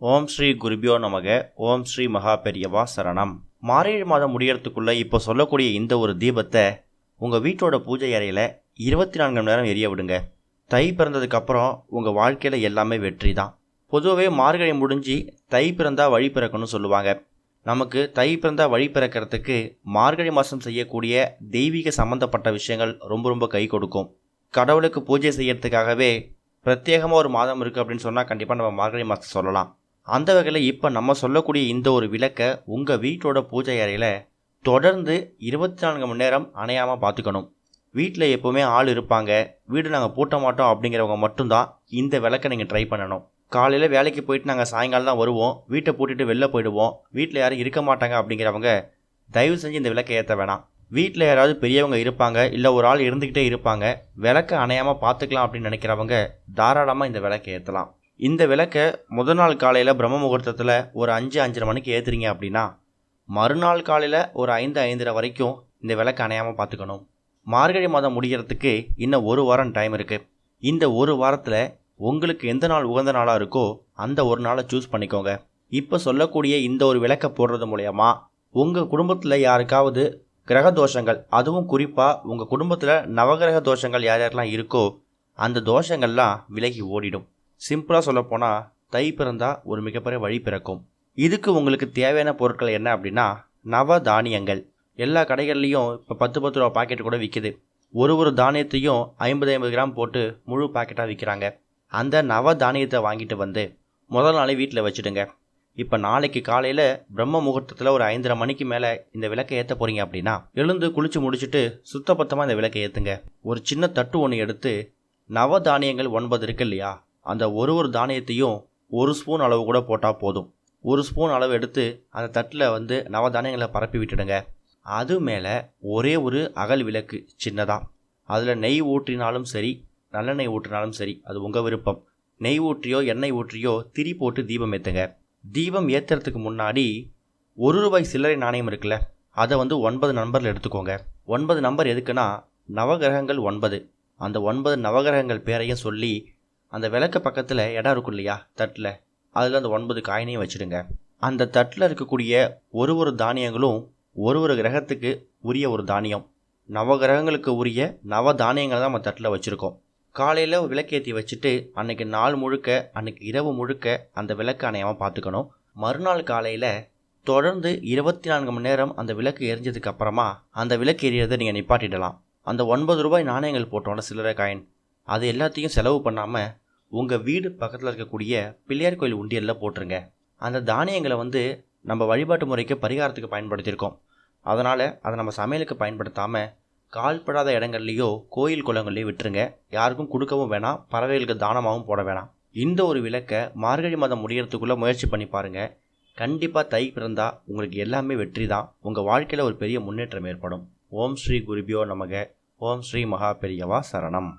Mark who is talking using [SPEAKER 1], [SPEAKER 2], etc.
[SPEAKER 1] ஓம் ஸ்ரீ குருபியோ நமக ஓம் ஸ்ரீ மகா பெரியவா சரணம். மார்கழி மாதம் முடியறதுக்குள்ளே இப்போ சொல்லக்கூடிய இந்த ஒரு தீபத்தை உங்கள் வீட்டோட பூஜை அறையில் இருபத்தி நான்கு மணி நேரம் எரிய விடுங்க. தை பிறந்ததுக்கு அப்புறம் உங்கள் வாழ்க்கையில் எல்லாமே வெற்றி தான். பொதுவாகவே மார்கழி முடிஞ்சு தை பிறந்தா வழி பிறக்கணும்னு சொல்லுவாங்க. நமக்கு தை பிறந்தா வழி பிறக்கிறதுக்கு மார்கழி மாதம் செய்யக்கூடிய தெய்வீக சம்பந்தப்பட்ட விஷயங்கள் ரொம்ப ரொம்ப கை கொடுக்கும். கடவுளுக்கு பூஜை செய்யறதுக்காகவே பிரத்யேகமாக ஒரு மாதம் இருக்குது அப்படின்னு சொன்னால் கண்டிப்பாக நம்ம மார்கழி மாதம் சொல்லலாம். அந்த வகையில் இப்போ நம்ம சொல்லக்கூடிய இந்த ஒரு விளக்கை உங்கள் வீட்டோட பூஜை அறையில் தொடர்ந்து இருபத்தி நான்கு மணி நேரம் அணையாமல் பார்த்துக்கணும் வீட்டில் எப்போவுமே ஆள் இருப்பாங்க. வீடு நாங்கள் பூட்ட மாட்டோம் அப்படிங்கிறவங்க மட்டும்தான் இந்த விளக்கை நீங்கள் ட்ரை பண்ணணும். காலையில் வேலைக்கு போயிட்டு நாங்கள் சாயங்காலம் தான் வருவோம். வீட்டை பூட்டிட்டு வெளில போயிடுவோம். வீட்டில் யாரும் இருக்க மாட்டாங்க அப்படிங்கிறவங்க தயவு செஞ்சு இந்த விளக்கை ஏற்ற வேணாம். வீட்டில் யாராவது பெரியவங்க இருப்பாங்க இல்லை ஒரு ஆள் இருந்துக்கிட்டே இருப்பாங்க விளக்கை அணையாமல் பார்த்துக்கலாம் அப்படின்னு நினைக்கிறவங்க தாராளமாக இந்த விளக்கை ஏற்றலாம் இந்த விளக்கை முதல் நாள் காலையில் பிரம்ம முகூர்த்தத்தில் ஒரு அஞ்சு அஞ்சரை மணிக்கு ஏற்றுறீங்க அப்படின்னா மறுநாள் காலையில் ஒரு ஐந்து ஐந்தரை வரைக்கும் இந்த விளக்கு அணையாமல் பார்த்துக்கணும். மார்கழி மாதம் முடிகிறதுக்கு இன்னும் ஒரு வாரம் டைம் இருக்குது இந்த ஒரு வாரத்தில் உங்களுக்கு எந்த நாள் உகந்த நாளாக இருக்கோ அந்த ஒரு நாளை சூஸ் பண்ணிக்கோங்க. இப்போ சொல்லக்கூடிய இந்த ஒரு விளக்கை போடுறது மூலயமா உங்கள் குடும்பத்தில் யாருக்காவது கிரக தோஷங்கள் அதுவும் குறிப்பாக உங்கள் குடும்பத்தில் நவகிரக தோஷங்கள் யார் யாரெல்லாம் இருக்கோ அந்த தோஷங்கள்லாம் விலகி ஓடிடும். சிம்பிளாக சொல்லப்போனால் தை பிறந்தால் ஒரு மிகப்பெரிய வழி பிறக்கும். இதுக்கு உங்களுக்கு தேவையான பொருட்கள் என்ன அப்படின்னா நவ தானியங்கள். எல்லா கடைகள்லேயும் இப்போ பத்து பத்து ரூபா பாக்கெட் கூட விற்கிது ஒரு ஒரு தானியத்தையும் ஐம்பது ஐம்பது கிராம் போட்டு முழு பாக்கெட்டாக விற்கிறாங்க அந்த நவ தானியத்தை வாங்கிட்டு வந்து முதல் நாளே வீட்டில் வச்சுடுங்க. இப்போ நாளைக்கு காலையில் பிரம்ம முகூர்த்தத்தில் ஒரு ஐந்தரை மணிக்கு மேலே இந்த விளக்கை ஏற்ற போகிறீங்க அப்படின்னா எழுந்து குளிச்சு முடிச்சுட்டு சுத்தபத்தமாக இந்த விளக்கை ஏற்றுங்க ஒரு சின்ன தட்டு ஒன்று எடுத்து நவ தானியங்கள் ஒன்பது இருக்கு இல்லையா அந்த ஒரு ஒரு தானியத்தையும் ஒரு ஸ்பூன் அளவு கூட போட்டால் போதும். ஒரு ஸ்பூன் அளவு எடுத்து அந்த தட்டில் வந்து நவதானியங்களை பரப்பி விட்டுடுங்க. அது மேலே ஒரே ஒரு அகல் விளக்கு சின்னதாக அதில் நெய் ஊற்றினாலும் சரி நல்லெண்ணெய் ஊற்றினாலும் சரி அது உங்கள் விருப்பம். நெய் ஊற்றியோ எண்ணெய் ஊற்றியோ திரி போட்டு தீபம் ஏற்றுங்க தீபம் ஏற்றுறதுக்கு முன்னாடி ஒரு ரூபாய் சில்லறை நாணயம் இருக்குல்ல அதை வந்து ஒன்பது நம்பரில் எடுத்துக்கோங்க. ஒன்பது நம்பர் எதுக்குன்னா நவகிரகங்கள் ஒன்பது. அந்த ஒன்பது நவகிரகங்கள் பேரையும் சொல்லி அந்த விளக்கு பக்கத்தில் இடம் இருக்கும் இல்லையா? தட்டில். அதில் அந்த ஒன்பது காயினையும் வச்சுடுங்க. அந்த தட்டில் இருக்கக்கூடிய ஒரு ஒரு தானியங்களும் ஒரு ஒரு கிரகத்துக்கு உரிய ஒரு தானியம். நவ கிரகங்களுக்கு உரிய நவ தானியங்களை தான் நம்ம தட்டில் வச்சுருக்கோம். காலையில் விளக்கேற்றி வச்சுட்டு அன்னைக்கு நாள் முழுக்க அன்னைக்கு இரவு முழுக்க அந்த விளக்கு அணையாமல் பார்த்துக்கணும். மறுநாள் காலையில் தொடர்ந்து இருபத்தி நான்கு மணி நேரம் அந்த விளக்கு எரிஞ்சதுக்கு அப்புறமா அந்த விளக்கு எரியறதை நீங்கள் நிப்பாட்டிடலாம். அந்த ஒன்பது ரூபாய் நாணயங்கள் போட்டோன்னா சில்லறை காயின். அது எல்லாத்தையும் செலவு பண்ணாமல் உங்கள் வீடு பக்கத்தில் இருக்கக்கூடிய பிள்ளையார் கோயில் உண்டியலில் போட்டுருங்க. அந்த தானியங்களை வந்து நம்ம வழிபாட்டு முறைக்கு பரிகாரத்துக்கு பயன்படுத்தியிருக்கோம். அதனால் அதை நம்ம சமையலுக்கு பயன்படுத்தாமல் கால்படாத இடங்கள்லையோ கோயில் குளங்கள்லையோ விட்டுருங்க. யாருக்கும் கொடுக்கவும் வேணாம். பறவைகளுக்கு தானமாகவும் போட வேணாம். இந்த ஒரு விளக்கை மார்கழி மாதம் முடியறதுக்குள்ளே முயற்சி பண்ணி பாருங்கள் கண்டிப்பாக தை பிறந்தால் உங்களுக்கு எல்லாமே வெற்றி தான். உங்கள் வாழ்க்கையில் ஒரு பெரிய முன்னேற்றம் ஏற்படும். ஓம் ஸ்ரீ குருபியோ நமக. ஓம் ஸ்ரீ மகா பெரியவா சரணம்.